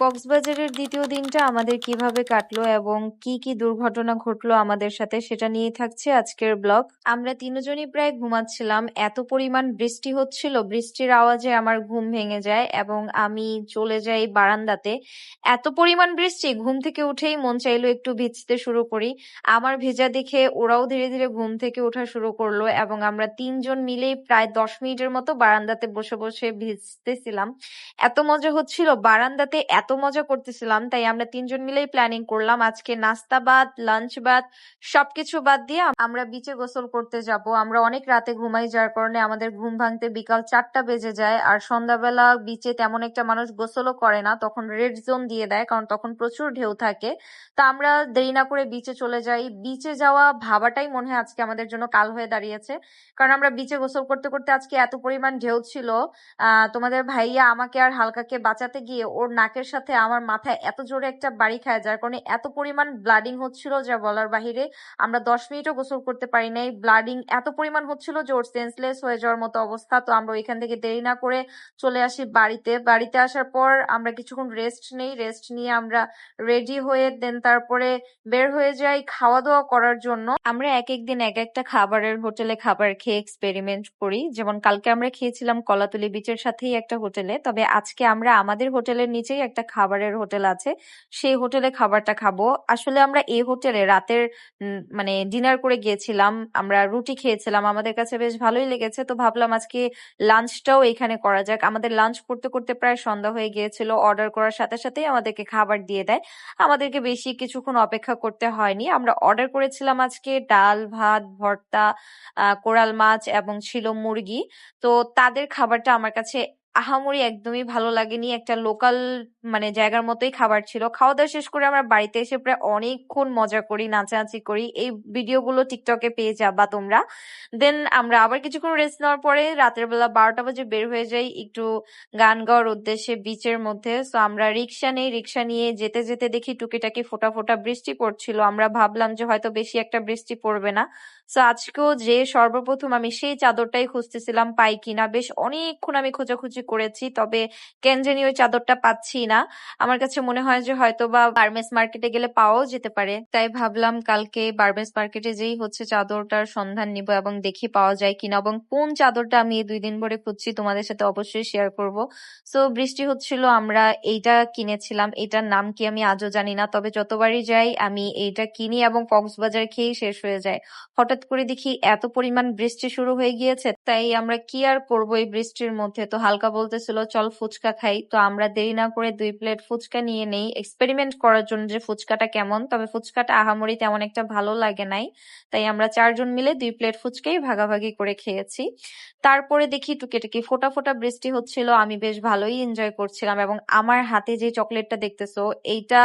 কক্সবাজারের দ্বিতীয় দিনটা আমাদের কীভাবে কাটলো এবং কি কি দুর্ঘটনা ঘটলো আমাদের সাথে সেটা নিয়ে থাকছে আজকের ব্লগ। আমরা তিনজনই প্রায় ঘুমাচ্ছিলাম, এত পরিমাণ বৃষ্টি হচ্ছিল, বৃষ্টির আওয়াজে আমার ঘুম ভেঙে যায় এবং আমি চলে যাই বারান্দাতে। এত পরিমাণ বৃষ্টি, ঘুম থেকে উঠেই মন চাইলো একটু ভিজতে শুরু করি। আমার ভেজা দেখে ওরাও ধীরে ধীরে ঘুম থেকে ওঠা শুরু করল এবং আমরা তিনজন মিলেই প্রায় দশ মিনিটের মতো বারান্দাতে বসে বসে ভিজতেছিলাম। এত মজা হচ্ছিল, বারান্দাতে এত মজা করতেছিলাম, তাই আমরা তিনজন মিলেই প্ল্যানিং করলাম। আজকে নাস্তা বাদ লাঞ্চ বাদ, সবকিছু বাদ দিয়ে আমরা বিচে গোসল করতে যাব। আমরা অনেক রাতে ঘুমাই, যার কারণে আমাদের ঘুম ভাঙতে বিকাল চারটা বেজে যায়। আর সন্ধ্যাবেলা বিচে তেমন একটা মানুষ গোসলও করে না, তখন রেড জোন দিয়ে দেয়, কারণ তখন প্রচুর ঢেউ থাকে। তা আমরা দেরি না করে বিচে চলে যাই। বিচে যাওয়া ভাবাটাই মনে হয় আজকে আমাদের জন্য কাল হয়ে দাঁড়িয়েছে। কারণ আমরা বিচে গোসল করতে করতে আজকে এত পরিমাণ ঢেউ ছিল। তোমাদের ভাইয়া আমাকে আর হালকাকে বাঁচাতে গিয়ে ওর নাকের সাথে আমার মাথায় এত জোরে একটা বাড়ি খায়, যার কারণে এত পরিমাণ ব্লাডিং হচ্ছিল, যা বলার বাহিরে আমরা দশ মিনিটও গোসল করতে পারি নাই। ব্লাডিং এত পরিমাণ হচ্ছিল যে ওর সেন্সলেস হয়ে যাওয়ার মতো অবস্থা। তো আমরা ওইখান থেকে দেরি না করে চলে আসি বাড়িতে। বাড়িতে আসার পর আমরা কিছুক্ষণ রেস্ট নেই। রেস্ট নিয়ে আমরা রেডি হয়ে দেন তারপরে বের হয়ে যাই খাওয়া দাওয়া করার জন্য। আমরা এক এক দিন এক একটা খাবারের হোটেলে খাবার খেয়ে এক্সপেরিমেন্ট করি। যেমন কালকে আমরা খেয়েছিলাম কলাতলি বিচের সাথেই একটা হোটেলে। তবে আজকে আমরা আমাদের হোটেলের নিচেই একটা খাবারের হোটেল আছে, সেই হোটেলে খাবারটা খাব। আসলে আমরা এই হোটেলে রাতের মানে ডিনার করে গিয়েছিলাম, আমরা রুটি খেয়েছিলাম, আমাদের কাছে বেশ ভালোই লেগেছে। তো ভাবলাম আজকে লাঞ্চটাও এখানে করা যাক। আমাদের লাঞ্চ করতে করতে প্রায় সন্ধ্যা হয়ে গিয়েছিল, অর্ডার করার সাথে সাথেই আমাদেরকে খাবার দিয়ে দেয়। আমাদেরকে বেশি কিছুক্ষণ অপেক্ষা করতে হয়নি। আমরা অর্ডার করেছিলাম আজকে ডাল, ভাত, ভর্তা কোরাল মাছ এবং ছিল মুরগি। তো তাদের খাবারটা আমার কাছে আহামরি একদমই ভালো লাগেনি। একটা লোকাল মানে জায়গার মতোই খাবার ছিল। খাওয়া দাওয়া শেষ করে আমরা বাড়িতে এসে প্রায় অনেকক্ষণ মজা করি, নাচানাচি করি। এই ভিডিওগুলো টিকটকে পেয়ে যাবা তোমরা। দেন আমরা আবার কিছুক্ষণ রেস্ট নেওয়ার পরে রাতের বেলা বারোটা বাজে বের হয়ে যাই একটু গান গাওয়ার উদ্দেশ্যে বিচের মধ্যে। সো আমরা রিক্সা নেই। রিক্সা নিয়ে যেতে যেতে দেখি টুকিটাকি ফোটা ফোটা বৃষ্টি পড়ছিল। আমরা ভাবলাম যে হয়তো বেশি একটা বৃষ্টি পড়বে না। সো আজকেও যে সর্বপ্রথম আমি সেই চাদরটাই খুঁজতেছিলাম পাই কিনা। বেশ অনেকক্ষণ আমি খোঁজাখুঁজি করেছি, তবে কেন ওই চাদরটা পাচ্ছি না। আমার কাছে মনে হয় যে হয়তো বা গার্মেন্টস মার্কেটে গেলে পাওয়াও যেতে পারে। তাই ভাবলাম কালকে গার্মেন্টস মার্কেটে যেই হচ্ছে চাদরটার সন্ধান নিব এবং দেখি পাওয়া যায় কিনা এবং কোন চাদরটা আমি দুই দিন ধরে খুঁজছি তোমাদের সাথে অবশ্যই শেয়ার করব। সো বৃষ্টি হচ্ছিল, আমরা এইটা কিনেছিলাম, এটার নাম কি আমি আজও জানি না, তবে যতবারই যাই আমি এইটা কিনি এবং কক্সবাজার খেয়েই শেষ হয়ে যায়। হঠাৎ করে দেখি এত পরিমাণ বৃষ্টি শুরু হয়ে গিয়েছে, তাই আমরা কি আর করব এই বৃষ্টির মধ্যে? তো হালকা বলতেছিল, চল ফুচকা খাই। তো আমরা দেরি না করে দুই প্লেট ফুচকা নিয়ে নেই। এক্সপেরিমেন্ট করার জন্য যে ফুচকাটা কেমন, তবে ফুচকাটা আহামরি তেমন একটা ভালো লাগে নাই। তাই আমরা চারজন মিলে দুই প্লেট ফুচকাই ভাগাভাগি করে খেয়েছি। তারপরে দেখি টুকিটাকি ফোটা ফোটা বৃষ্টি হচ্ছিল, আমি বেশ ভালোই এনজয় করছিলাম এবং আমার হাতে যে চকলেটটা দেখতেছো, এইটা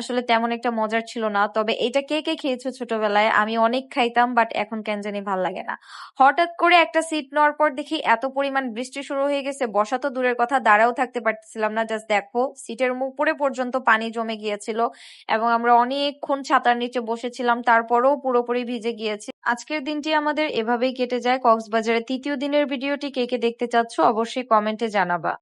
আসলে তেমন একটা মজার ছিল না। তবে এটা কে কে খেয়েছো ছোটবেলায়? আমি অনেক খাইতাম, বাট এখন কেন জানি ভালো লাগে না। হঠাৎ করে একটা সিট নেওয়ার পর দেখি এত পরিমাণ বৃষ্টি শুরু হয়ে গেছে বসা তো দূরের কথা, দাঁড়াও থাকতে পারতেছিলাম না জাস্ট দেখো, সিটের উপরে পর্যন্ত পানি জমে গিয়েছিল এবং আমরা অনেকক্ষণ ছাতার নিচে বসেছিলাম, তারপরেও পুরোপুরি ভিজে গিয়েছি। আজকের দিনটি আমাদের এভাবেই কেটে যায়। কক্সবাজারের তৃতীয় দিনের ভিডিওটি কে কে দেখতে চাচ্ছ অবশ্যই কমেন্টে জানাবা।